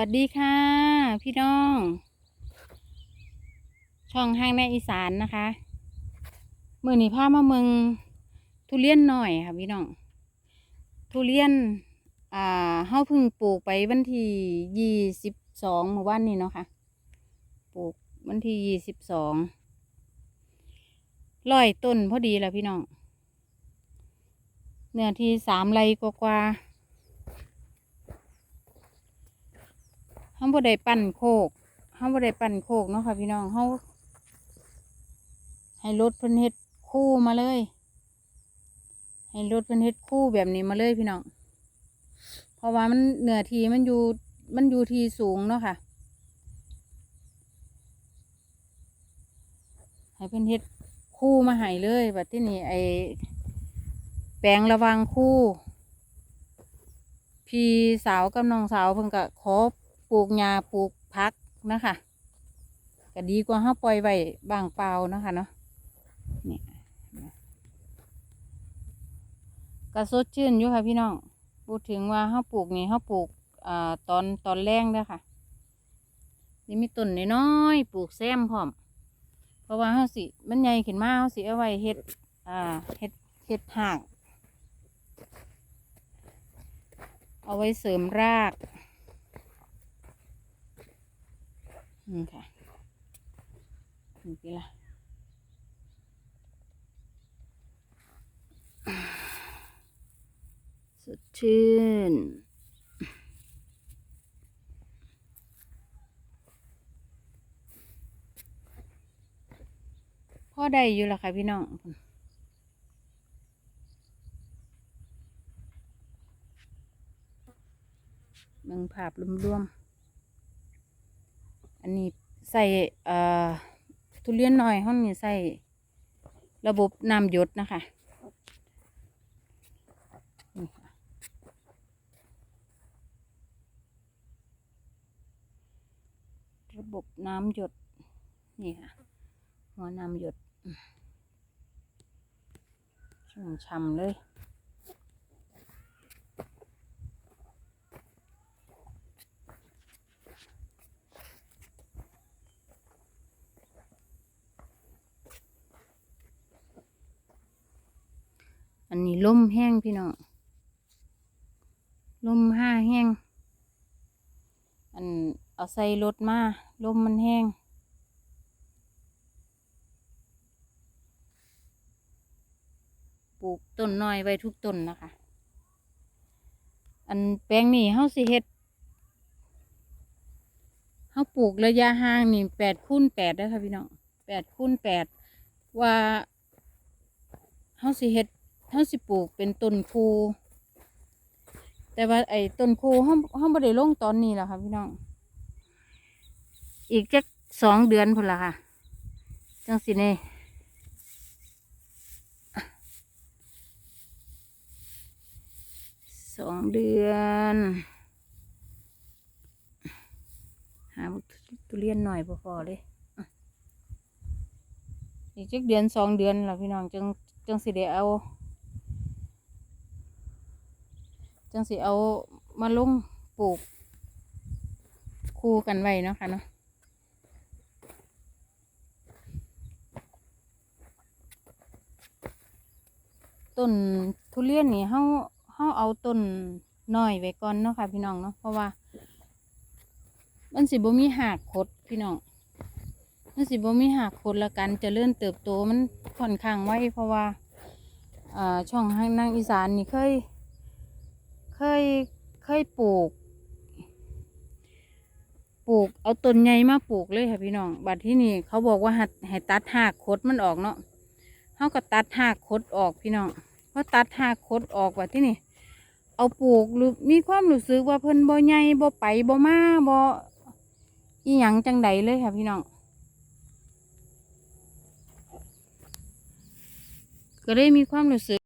วัสดีค่ะ พี่น้อง ช่องห้างในอีสานนะคะมือหนี้พามาเมืองทุเรียนหน่อยค่ะพี่น้อง ทุเรียนอ่าเฮาเพิ่งปลูกไปวันที่ยี่สิบสองเมื่อวานนี้เนาะค่ะปลูกวันที่ยี่สิบสองร้อยต้นพอดีแล้วพี่น้องเนื้อที่สามไรกว่าๆ เฮาบ่ได้ปั่นโคกเฮาบ่ได้ปั่นโคกเนาะค่ะพี่น้องเฮาให้รถเพิ่นเฮ็ดคู่มาเลย ให้รถเพิ่นเฮ็ดคู่แบบนี้มาเลยพี่น้อง เพราะว่ามันเหนือทีมันอยู่มันอยู่ที่สูงเนาะค่ะ ให้เพิ่นเฮ็ดคู่มาให้เลยแบัดที่นี่ไอแปลงระวังคู่ พี่สาวกับน้องสาวเพิ่นก็ขอป ลูกหญ้าปลูกพักนะคะก็ดีกว่าเฮาปล่อยไว้บางเปล่านะคะเนาะนี่ก็สดชื่นอยู่ค่ะพี่น้องพูดถึงว่าเฮาปลูกนี่เฮาปลูกอ่าตอนตอนแรงด้อค่ะ นี่มีต้นน้อยๆปลูกแซมพร้อม เพราะว่าเฮาสิมันใหญ่ขึ้นมาเฮาสิเอาไว้เฮ็ดอ่าเฮ็ดเฮ็ดหากเอาไว้เสริมราก นี่ค่ะนี่ปีละสดชื่นพ่อได้อยู่ละค่ะพี่น้องเบิ่งภาพรวมๆ อันนี้ใส่ทุเรียนหน่อยห้องนี้ใส่ระบบน้ำหยดนะคะระบบน้ำหยด นี่ค่ะ หัวน้ำหยดชุ่มช่ำเลย อันนี้ลมแห้งพี่น้องลมห้าแห้ง อันเอาใส่รถมาลมมันแห้ง ปลูกต้นน้อยไว้ทุกต้นนะคะ อันแปลงนี้เฮาสิเฮ็ดเฮาปลูกระยะห่างนี่แปดคูณแปดได้ค่ะพี่น้องแปดคูณแปดว่าเฮาสิเฮ็ด เฮาสิปลูกเป็นต้นคูแต่ว่าไอ้ต้นคูเฮาเฮาบ่ได้ลงตอนนี้แล้วค่ะพี่น้อง อีกจักสองเดือนพุ่นละค่ะ จังสิเน่สองเดือน หาทุเรียนหน่อยพอๆเลย อีกจักเดือนสองเดือนแล้วพี่น้องจังจังสิได้เอา จังสิเอามาลงปลูก คู่กันไว้เนาะค่ะเนาะต้นทุเรียนนี่เฮาเฮาเอาต้นน้อยไว้ก่อนเนาะค่ะ พี่น้องเนาะเพราะว่า มันสิบ่มีหากคดพี่น้องมันสิบ่มีหากคดละกันจะเลื่อนเติบโตมันค่อนข้างไวเพราะว่าอ่าช่องห้างนางอีสานนี่เคย เคยเคยปลูก ปลูกเอาต้นใหญ่มาปลูกเลยค่ะพี่น้องบัดที่นี่เขาบอกว่าให้ให้ตัดหากคดมันออกเนาะเขาก็ตัดหากคดออกพี่น้องพอตัดหากคดออกบัดที่นี่เอาปลูกรู้มีความรู้สึกว่าเพิ่นบ่ใหญ่บ่ไปบ่มาบ่อีหยังจังใดเลยค่ะพี่น้องก็เลยมีความรู้สึก